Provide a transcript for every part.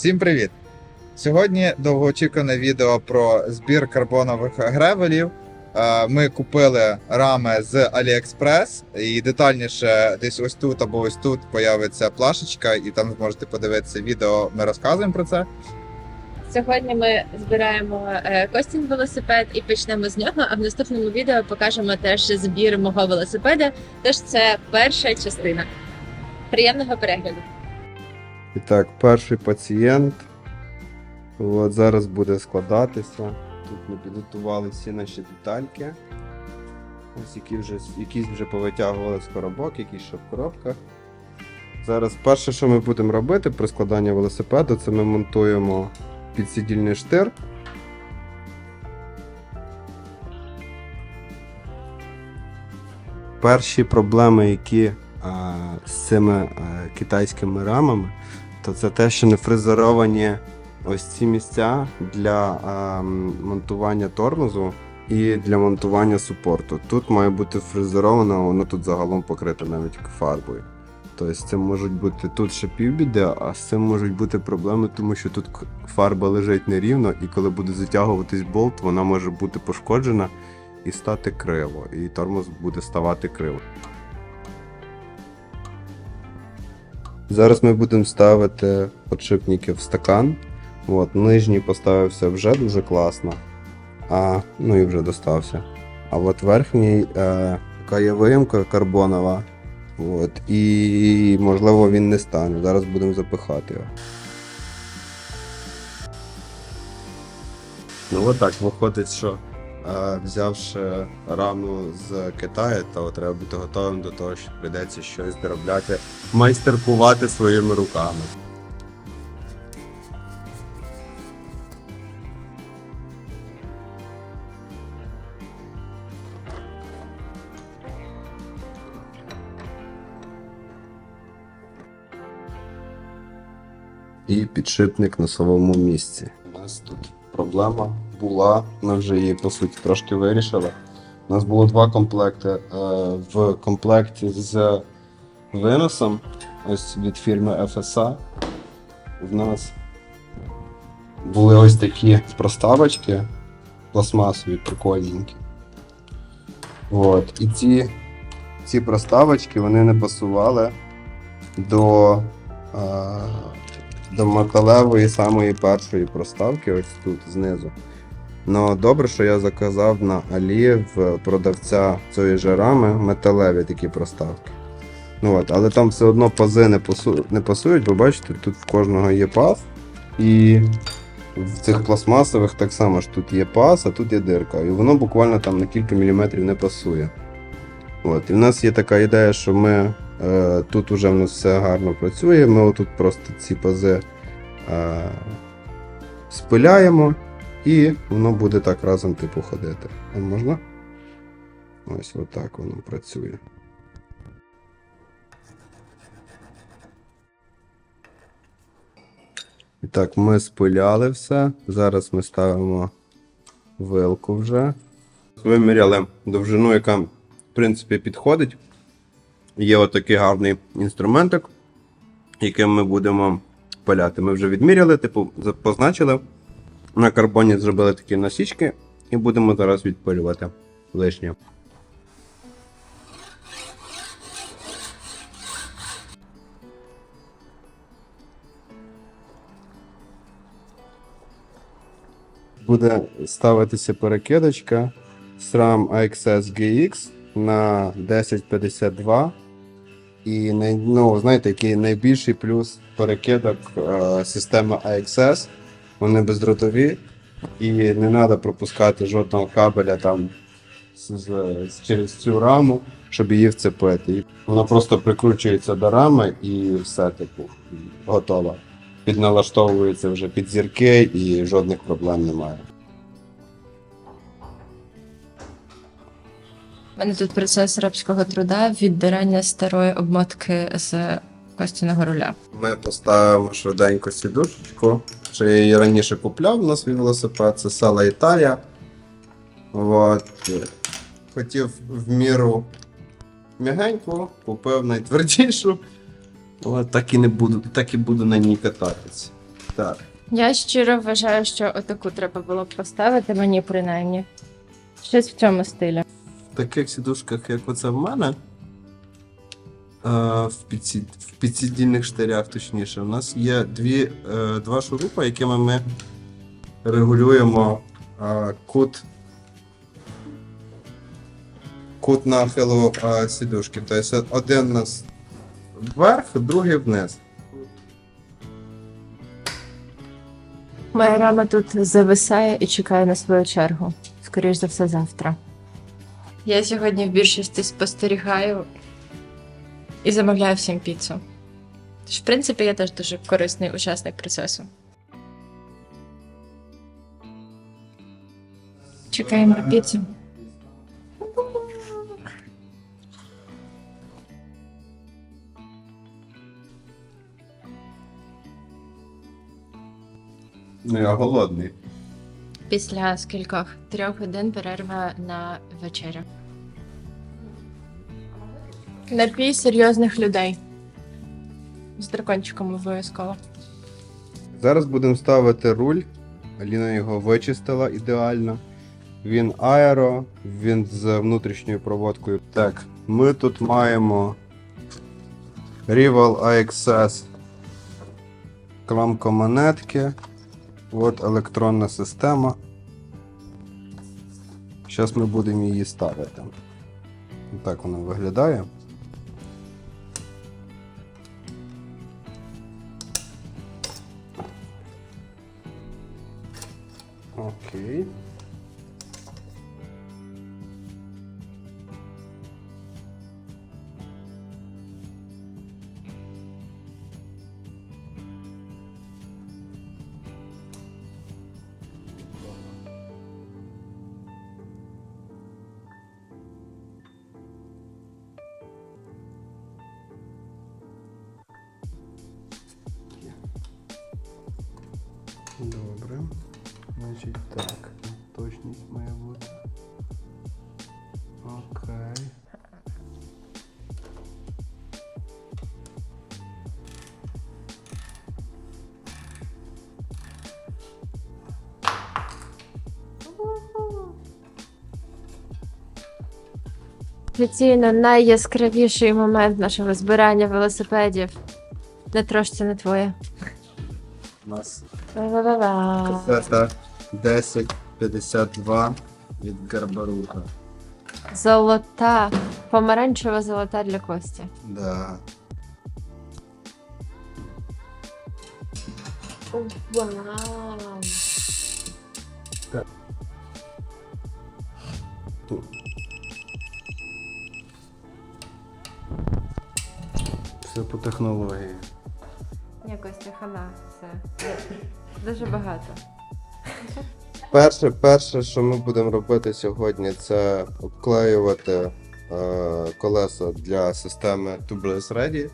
Всім привіт! Сьогодні довгоочікуване відео про збір карбонових гревелів. Е, Ми купили рами з AliExpress і детальніше десь ось тут або ось тут появиться плашечка, і там зможете подивитися відео. Ми розказуємо про це. Сьогодні ми збираємо е, Костін велосипед і почнемо з нього. А в наступному відео покажемо теж збір мого велосипеда. Тож це перша частина. Приємного перегляду. І так, перший пацієнт. От зараз буде складатися. Тут ми підготували всі наші детальки. Ось які вже, якісь вже повитягували з коробок, якісь ще в коробках. Зараз перше, що ми будемо робити при складанні велосипеду, це ми монтуємо підсидільний штир. Перші проблеми, які з цими китайськими рамами, то це те, що не фрезеровані ось ці місця для монтування тормозу і для монтування супорту. Тут має бути фрезеровано, воно тут загалом покрите навіть фарбою. Тобто цим можуть бути тут ще півбіди, а з цим можуть бути проблеми, тому що тут фарба лежить нерівно, і коли буде затягуватись болт, вона може бути пошкоджена і стати криво, і тормоз буде ставати криво. Зараз ми будемо ставити подшипники в стакан. От, нижній поставився вже дуже класно. А, ну і вже достався. А от верхній е, така є виїмка карбонова. От, і можливо він не стане. Зараз будемо запихати його. Ну от так виходить, що взявши раму з Китаю, то треба бути готовим до того, що прийдеться щось доробляти, майстеркувати своїми руками. І підшипник на своєму місці. У нас тут проблема була, ми вже її по суті трошки вирішили. У нас було два комплекти. Е, В комплекті з виносом, ось від фірми FSA, в нас були ось такі проставочки пластмасові, прикольненькі. От. І ці, ці проставочки вони не пасували до, е, до металевої самої першої проставки, ось тут знизу. Ну, добре, що я заказав на Алі в продавця цієї же рами металеві такі проставки. Ну, от, але там все одно пази не, пасу... не пасують, бо бачите, тут в кожного є паз. І в цих пластмасових так само ж тут є паз, а тут є дирка. І воно буквально там на кілька міліметрів не пасує. От, і в нас є така ідея, що ми е, тут вже в нас все гарно працює. Ми отут просто ці пази е, спиляємо, і воно буде так разом типу ходити. А можна? Ось отак воно працює. І так, ми спиляли все. Зараз ми ставимо вилку вже. Виміряли довжину, яка в принципі підходить. Є отакий гарний інструментик, яким ми будемо пиляти. Ми вже відміряли, типу, позначили. На карбоні зробили такі насічки і будемо зараз відпилювати лишнє. Буде ставитися перекидочка SRAM AXS GX на 1052. І ну, знаєте, який найбільший плюс перекидок е, системи AXS. Вони бездротові і не треба пропускати жодного кабеля там з, з- через цю раму, щоб її вцепити. Вона просто прикручується до рами і все, типу, готова. Підналаштовується вже під зірки і жодних проблем немає. У мене тут процес рабського труда віддирання старої обмотки з Костяного руля. Ми поставимо швиденько сідушечку. Що я її раніше купляв на свій велосипед, це села Італія. От. Хотів в міру м'ягеньку, купив найтвердішу. От, так і не буду, так і буду на ній кататися. Так. Я щиро вважаю, що отаку треба було б поставити мені принаймні. Щось в цьому стилі. В таких сідушках, як оце в мене, в, підсід... в підсідільних штирях, точніше, у нас є дві, е, два шурупа, якими ми регулюємо е, кут, кут нахилу е, сідушки. Тобто один у нас вверх, другий вниз. Моя рама тут зависає і чекає на свою чергу. Скоріш за все, завтра. Я сьогодні в більшості спостерігаю і замовляю всім піцу. Тож, в принципі, я теж дуже корисний учасник процесу. Чекаємо на піцу. Ну, я голодний. Після скількох трьох годин перерва на вечерю. Напій серйозних людей. З дракончиком обов'язково. Зараз будемо ставити руль. Аліна його вичистила ідеально. Він аеро, він з внутрішньою проводкою. Так, ми тут маємо Rival AXS кламкомонетки. От електронна система. Зараз ми будемо її ставити. Так вона виглядає. Окей. Значить так. Точність має бути. Окей. Офіційно найяскравіший момент нашого збирання велосипедів. Не трошці не твоє. Нас Ва-ва-ва. Касета 1052 від Гарбаруха. Золота. Помаранчева золота для Кості. Да. Вау. Все по технології. Ні, Костя, хана. Це дуже багато. Перше, перше, що ми будемо робити сьогодні, це обклеювати е, колеса для системи Tubeless Ready.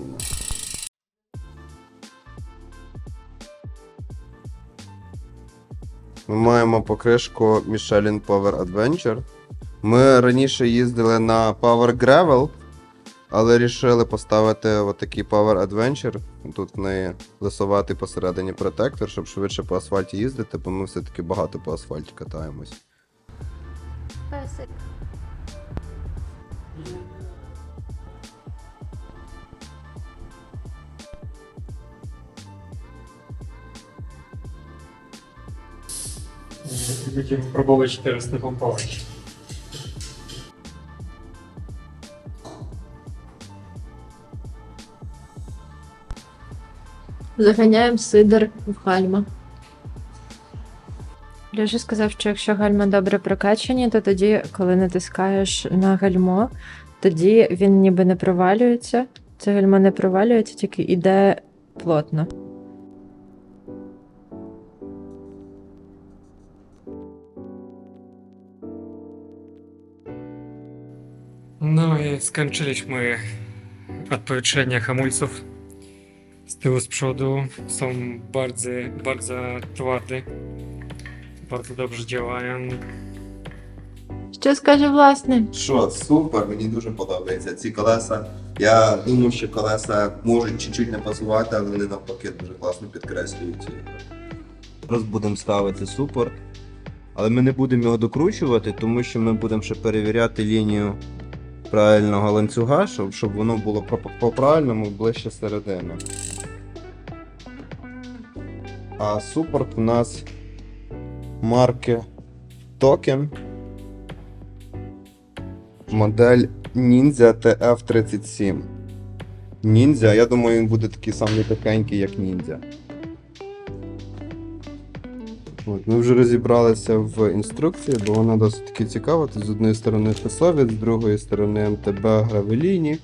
Перфекційно. Ми маємо покришку Michelin Power Adventure. Ми раніше їздили на Power Gravel, але вирішили поставити отакий Power Adventure. Тут в неї лисоватий посередині протектор, щоб швидше по асфальті їздити, бо ми все-таки багато по асфальті катаємось. Любите пробовать 14 помпович. Заганяємо сидр в гальма. Льоша сказав, що якщо гальма добре прокачані, то тоді, коли натискаєш на гальмо, тоді він ніби не провалюється. Це гальмо не провалюється, тільки йде плотно. I skończyliśmy odpowietrzenie hamulców z tyłu, z przodu. Są bardzo, bardzo twarde. Bardzo dobrze działają. Що скаже власне? Що, супер, мені дуже подобаються ці колеса. Я думав, що колеса можуть чуть-чуть не пасувати, але вони навпаки дуже класно підкреслюють. Зараз будемо ставити супер. Але ми не будемо його докручувати, тому що ми будемо ще перевіряти лінію правильного ланцюга, щоб, щоб воно було по- по правильному ближче середини. А супорт у нас марки Token. Модель Ninja TF37. Ніндзя, я думаю, він буде такий самий такенький, як ніндзя. От, ми вже розібралися в інструкції, бо вона досить таки цікава. Тут з однієї сторони Тесовіт, з другої сторони МТБ Гравеліні.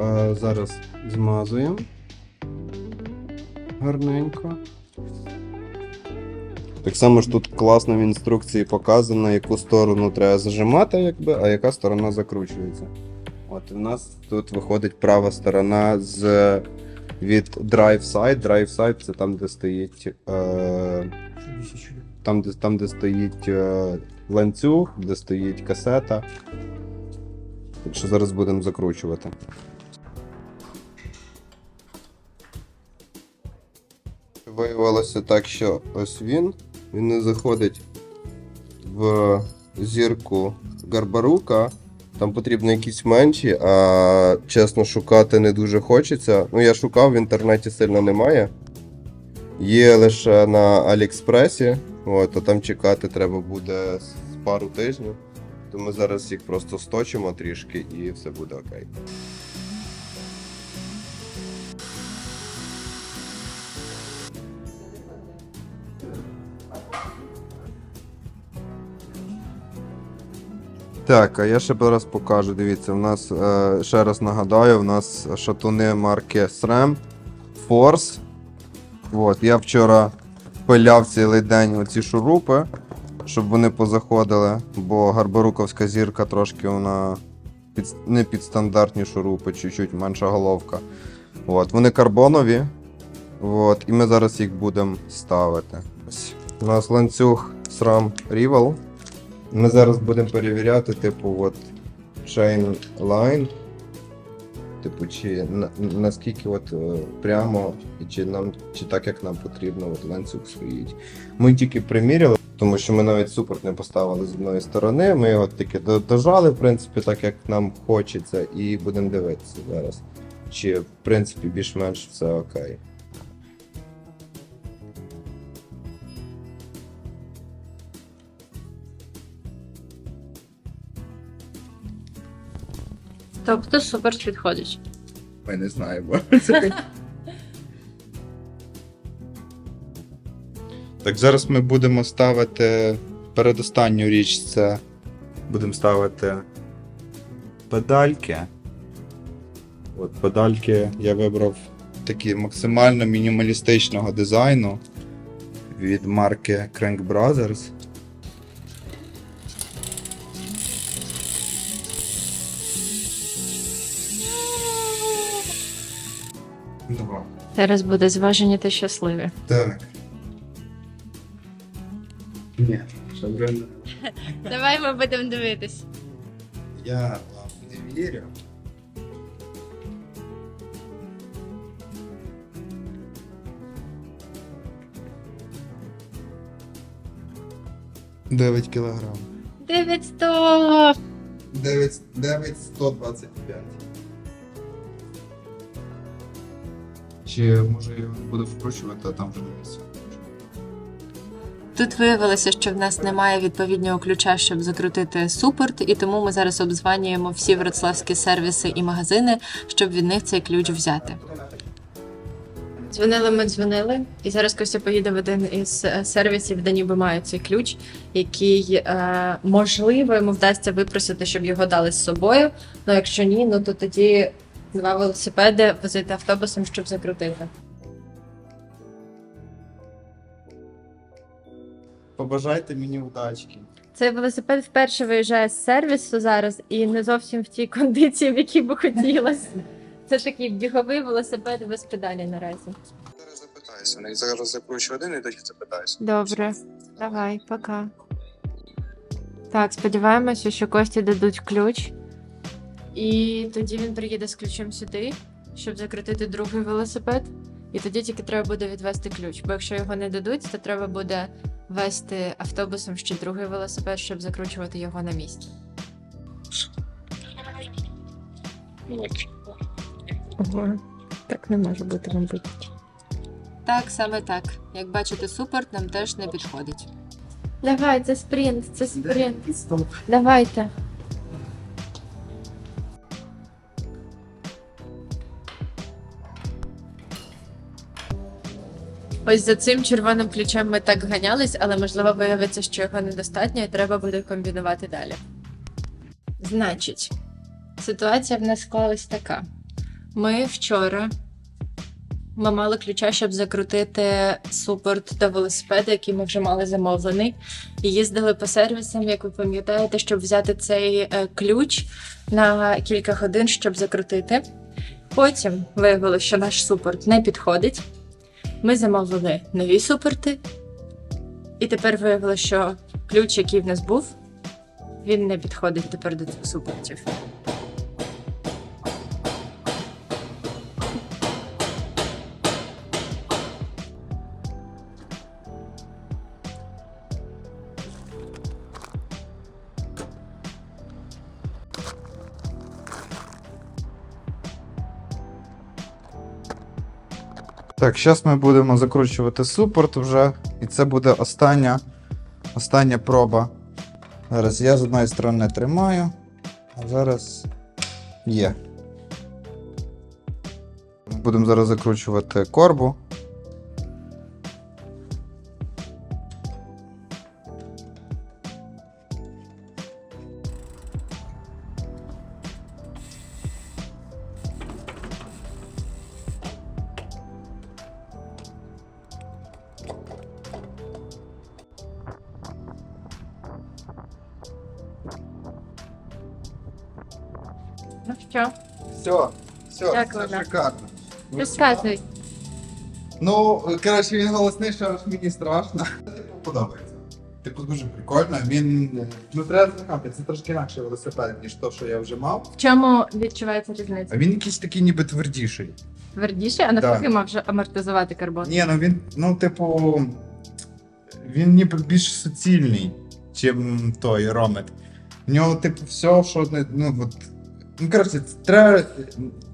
А, зараз змазуємо. Гарненько. Так само ж тут класно в інструкції показано, яку сторону треба зажимати, якби, а яка сторона закручується. От в нас тут виходить права сторона з від drive side. Drive side це там, де стоїть. Е, там, де, там, де стоїть е, ланцюг, де стоїть касета. Що зараз будемо закручувати. Виявилося так, що ось він. Він не заходить в зірку Гарбарука. Там потрібно якісь менші, а чесно шукати не дуже хочеться. Ну, я шукав, в інтернеті сильно немає. Є лише на Аліекспресі, от, а там чекати треба буде пару тижнів. То ми зараз їх просто сточимо трішки і все буде окей. Так, а я ще раз покажу. Дивіться, в нас е, ще раз нагадаю, в нас шатуни марки SRAM Force. От, я вчора пиляв цілий день оці шурупи, щоб вони позаходили, бо гарборуковська зірка трошки вона під, не під стандартні шурупи, чуть-чуть менша головка. От, вони карбонові. От, і ми зараз їх будемо ставити. Ось. У нас ланцюг SRAM Rival. Ми зараз будемо перевіряти, типу, от chain line. Типу, чи на, наскільки от е, прямо, чи нам, чи так як нам потрібно, от ланцюг стоїть. Ми тільки приміряли, тому що ми навіть супорт не поставили з одної сторони. Ми його тільки до- дожали, в принципі, так як нам хочеться, і будемо дивитися зараз. Чи в принципі більш-менш все окей. Тобто супер підходить. Ми не знаємо. Так, зараз ми будемо ставити передостанню річ це будемо ставити педальки. От педальки я вибрав такі максимально мінімалістичного дизайну від марки Crank Brothers. Зараз буде зважені та щасливі. Так. Ні, що реально. Давай ми будемо дивитись. Я вам не вірю. Дев'ять кілограм. 900! Дев'ять 925. Чи може я буду вкручувати, а там вже дивитися. Тут виявилося, що в нас немає відповідного ключа, щоб закрутити супорт, і тому ми зараз обзванюємо всі вроцлавські сервіси і магазини, щоб від них цей ключ взяти. Дзвонили ми дзвонили, і зараз Костя поїде в один із е, сервісів, де ніби має цей ключ, який е, можливо йому вдасться випросити, щоб його дали з собою. Ну якщо ні, ну то тоді два велосипеди возити автобусом, щоб закрутити. Побажайте мені удачки. Цей велосипед вперше виїжджає з сервісу зараз і не зовсім в тій кондиції, в якій би хотілося. Це такий біговий велосипед без педалі наразі. Зараз запитаюся. Я зараз закручу один і тоді запитаюся. Добре, давай, пока. Так, сподіваємося, що Кості дадуть ключ. І тоді він приїде з ключем сюди, щоб закрутити другий велосипед. І тоді тільки треба буде відвести ключ. Бо якщо його не дадуть, то треба буде вести автобусом ще другий велосипед, щоб закручувати його на місці. Ого, так не може бути, мабуть. Так, саме так. Як бачите, супорт нам теж не підходить. Давай, це спринт, це спринт. Давайте. Ось за цим червоним ключем ми так ганялись, але можливо виявиться, що його недостатньо, і треба буде комбінувати далі. Значить, ситуація в нас склалась така. Ми вчора ми мали ключа, щоб закрутити супорт до велосипеда, який ми вже мали замовлений. І їздили по сервісам, як ви пам'ятаєте, щоб взяти цей е, ключ на кілька годин, щоб закрутити. Потім виявилося, що наш супорт не підходить. Ми замовили нові супорти, і тепер виявилося, що ключ, який в нас був, він не підходить тепер до цих супортів. Так, зараз ми будемо закручувати супорт вже, і це буде остання, остання проба. Зараз я з одної сторони тримаю, а зараз є. Будемо зараз закручувати корбу. Розказуй. Ну, коротше, він голосний, що аж мені страшно. Типу, подобається. Типу, дуже прикольно. Він. Ну, треба звикати, це трошки інакший велосипед, ніж то, що я вже мав. В чому відчувається різниця? А він якийсь такий ніби твердіший. Твердіше, а навпаки мав вже амортизувати карбон. Ні, ну він, ну, типу, він ніби більш суцільний, чим той ромет. В нього, типу, все, що. Ну, от, ну, коротше, треба.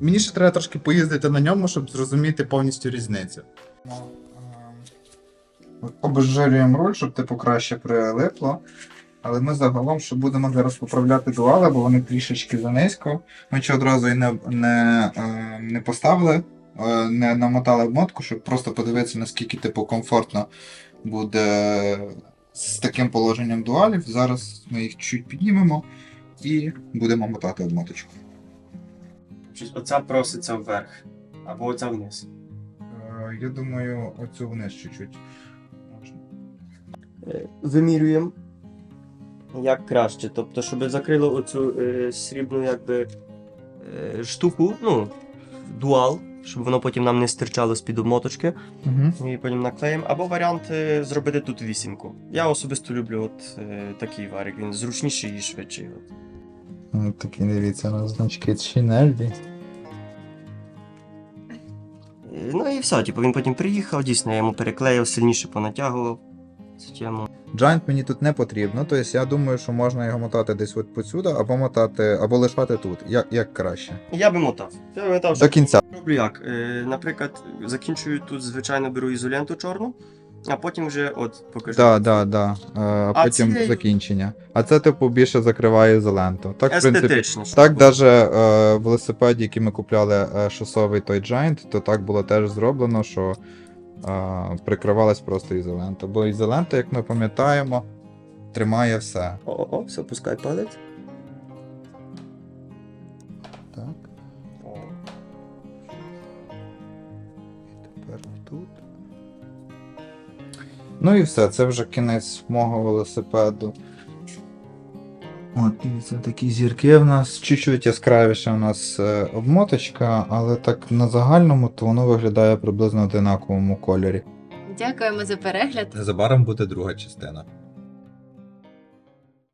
Мені ще треба трошки поїздити на ньому, щоб зрозуміти повністю різницю. Обезжирюємо руль, щоб типу краще прилипло. Але ми загалом ще будемо зараз поправляти дуали, бо вони трішечки занизько. Ми ще одразу і не, не, е, не поставили, е, не намотали обмотку, щоб просто подивитися, наскільки типу, комфортно буде з таким положенням дуалів. Зараз ми їх чуть піднімемо і будемо мотати обмоточку. Щось оця проситься вверх, або оця вниз. Е, Я думаю, оцю вниз чуть-чуть. Можна. Е, Вимірюємо як краще. Тобто, щоб закрило оцю е, срібну якби, е, штуку, ну, дуал, щоб воно потім нам не стирчало з-під обмоточки. Угу. І потім наклеїмо. Або варіант е, зробити тут вісімку. Я особисто люблю от е, такий варик, він зручніший і швидший. От. Ну, такі дивіться на значки Чинельді. Е, Ну і все, типу, він потім приїхав, дійсно, я йому переклеїв, сильніше понатягував цю тему. Джайнт мені тут не потрібно, тобто я думаю, що можна його мотати десь от посюди, або мотати, або лишати тут. Як, як краще. Я би мотав. Я би мотав, До щоб кінця. Роблю як? Е, наприклад, закінчую тут, звичайно, беру ізоленту чорну, а потім вже от покажу. Так, так, так. А А потім цією- закінчення. А це, типу, більше закриває ізоленту. Так, в принципі. Так, навіть е, в велосипеді, який ми купляли е, шосовий той Giant, то так було теж зроблено, що е, прикривалась просто ізолента. Бо ізолента, як ми пам'ятаємо, тримає все. О, о, все, пускай палець. Ну і все, це вже кінець мого велосипеду. От, це такі зірки в нас. Чуть-чуть яскравіша у нас е, обмоточка, але так на загальному то воно виглядає приблизно в одинаковому кольорі. Дякуємо за перегляд. Незабаром буде друга частина.